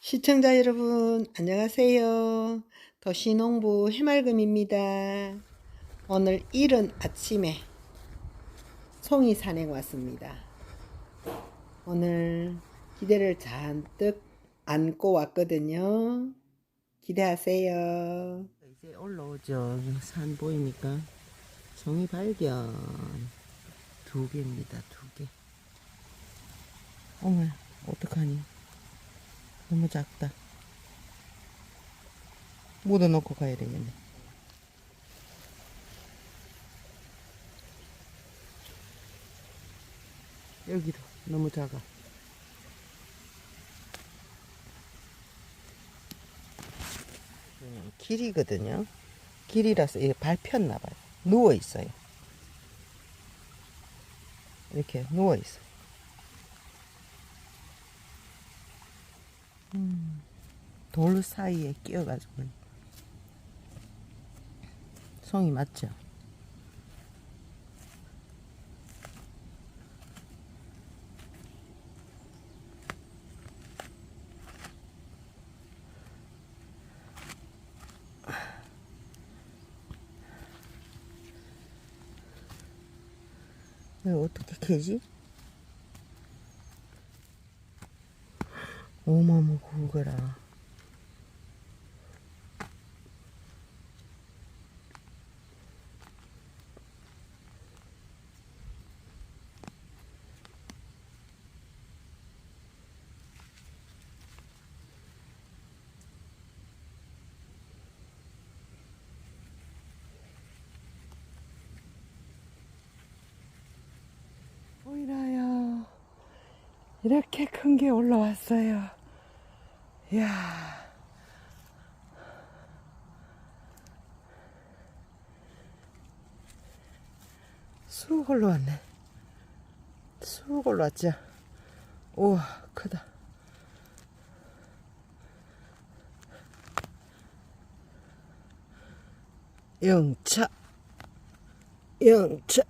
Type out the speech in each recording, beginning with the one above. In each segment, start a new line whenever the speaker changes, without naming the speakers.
시청자 여러분, 안녕하세요. 도시농부 해맑음입니다. 오늘 이른 아침에 송이 산행 왔습니다. 오늘 기대를 잔뜩 안고 왔거든요. 기대하세요.
이제 올라오죠. 산 보이니까 송이 발견 두 개입니다. 두 개. 어머, 어떡하니? 너무 작다. 묻어놓고 가야 되겠네. 여기도 너무 작아. 음, 길이거든요. 길이라서 이게 밟혔나 봐요. 누워 있어요. 이렇게 누워 있어. 음, 돌 사이에 끼어가지고 송이 맞죠? 어떻게 캐지? 어마어마 굵어라. 보이나요? 이렇게 큰 게 올라왔어요. 이야. 쑥 올라왔네. 쑥 올라왔죠? 우와, 크다. 영차. 영차.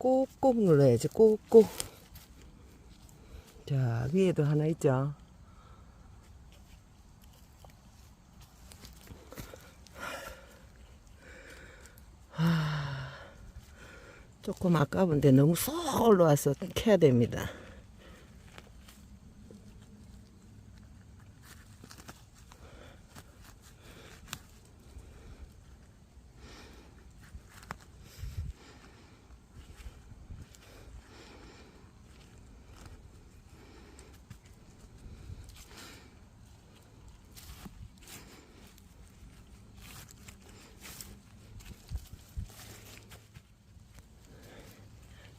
꾹꾹 눌러야지 꾹꾹 자 위에도 하나 있죠? 하, 조금 아까운데 너무 쏙 올라와서 캐야 됩니다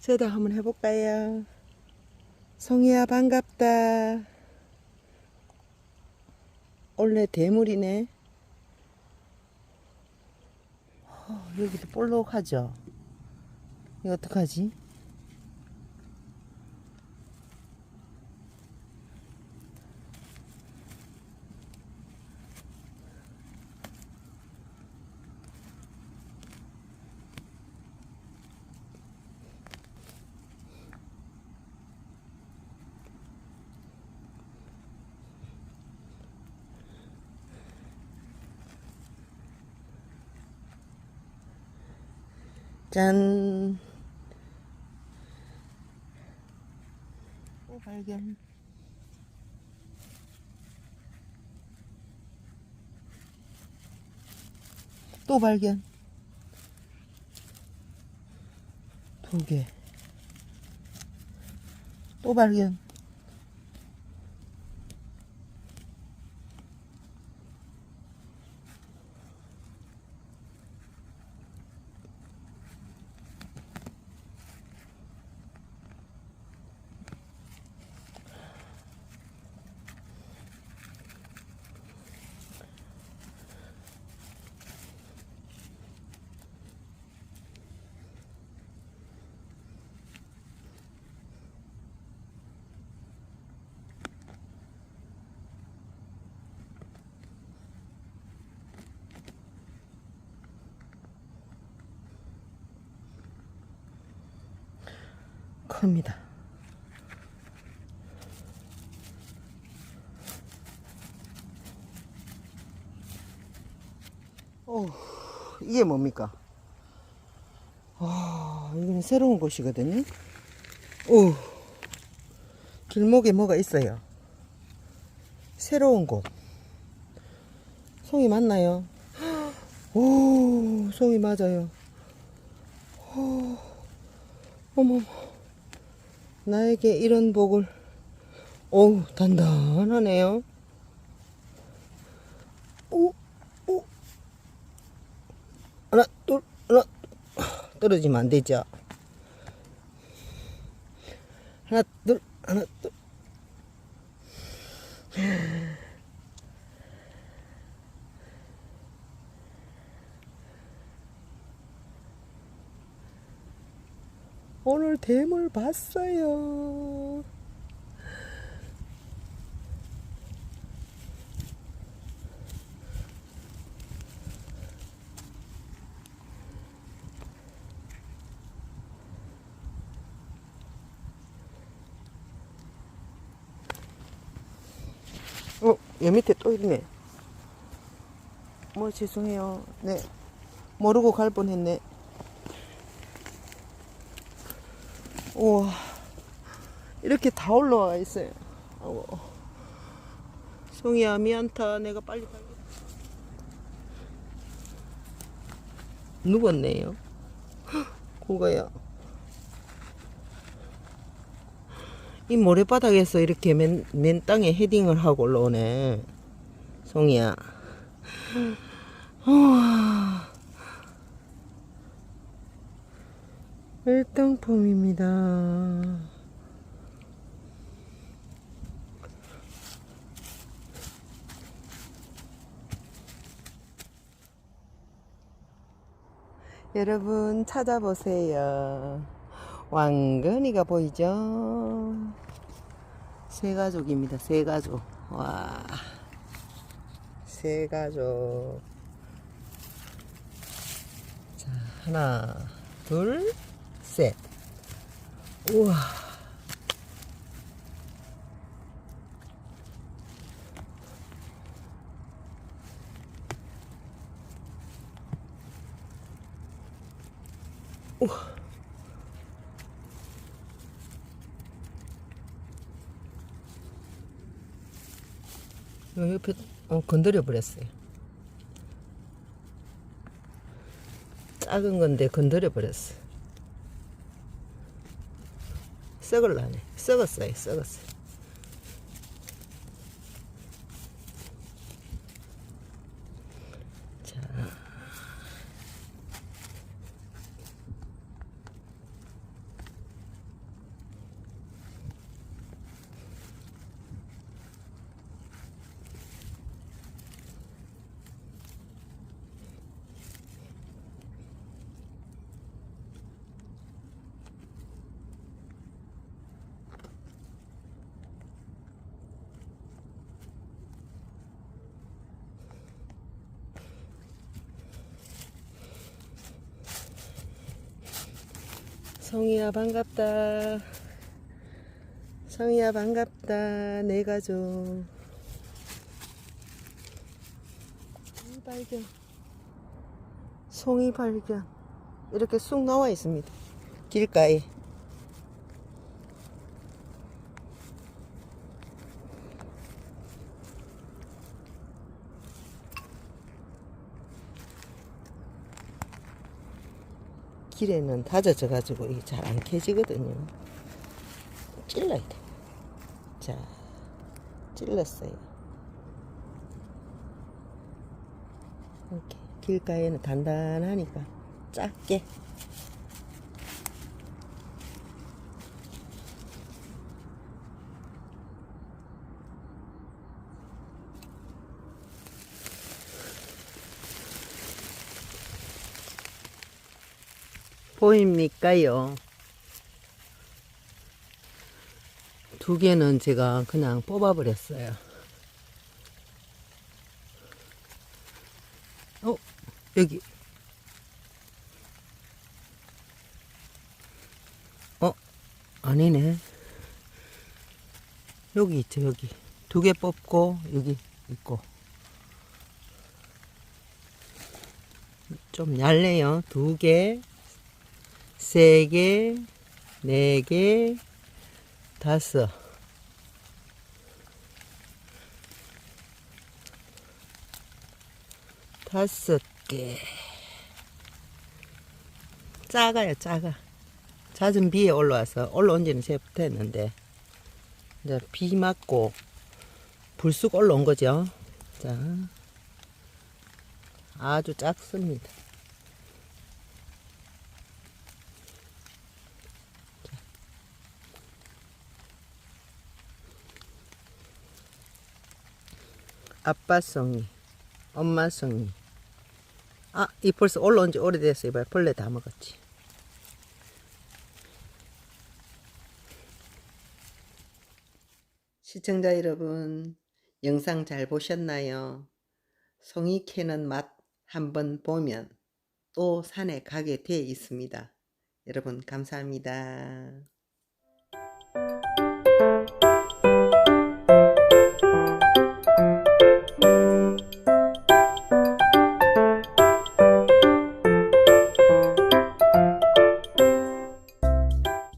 저도 한번 해볼까요? 송이야 반갑다. 원래 대물이네. 어, 여기도 볼록하죠? 이거 어떡하지? 짠. 또 발견. 또 발견. 두 개. 또 발견. 큽니다. 어, 이게 뭡니까? 아, 이거는 새로운 곳이거든요. 오, 길목에 뭐가 있어요. 새로운 곳. 송이 맞나요? 오, 송이 맞아요. 오, 어머머. 나에게 이런 복을. 오, 단단하네요. 오, 오. 하나, 둘, 하나. 떨어지면 안 되죠. 하나, 둘, 하나, 둘. 뱀을 봤어요. 어, 여기 밑에 또 있네. 뭐, 죄송해요. 네. 모르고 갈 뻔 했네. 우와. 이렇게 다 올라와 있어요. 아우. 송이야, 미안타. 내가 빨리 빨리. 누웠네요. 그거야. 이 모래바닥에서 이렇게 맨, 맨 땅에 헤딩을 하고 올라오네. 송이야. 우와. 일당품입니다. 여러분 찾아보세요. 왕건이가 보이죠? 세 가족입니다. 세 가족. 와. 세 가족. 자, 하나, 둘, 셋. 우와. 요 옆에 어, 건드려 버렸어요. 작은 건데 건드려 버렸어. 썩을라네. 썩었어요. 썩었어요. 자. 성희야 반갑다. 성희야 반갑다. 내 가족. 송이 발견. 송이 발견. 이렇게 쑥 나와 있습니다. 길가에. 길에는 다져져 가지고 이게 잘 안 캐지거든요. 찔러야 돼. 자, 찔렀어요. 이렇게 길가에는 단단하니까 작게. 보입니까요? 두 개는 제가 그냥 뽑아버렸어요. 어, 여기. 어, 아니네. 여기 있죠, 여기. 두 개 뽑고, 여기 있고. 좀 얇네요. 두 개, 세 개, 네 개, 다섯. 다섯 개. 작아요, 작아. 잦은 비에 올라와서 올라온 지는 새부터 했는데 이제 비 맞고 불쑥 올라온 거죠. 자, 아주 작습니다. 아빠송이, 엄마송이. 아, 이 벌써 올라온 지 오래됐어요. 이봐, 벌레 다 먹었지.
시청자 여러분, 영상 잘 보셨나요? 송이 캐는 맛 한번 보면 또 산에 가게 돼 있습니다. 여러분, 감사합니다.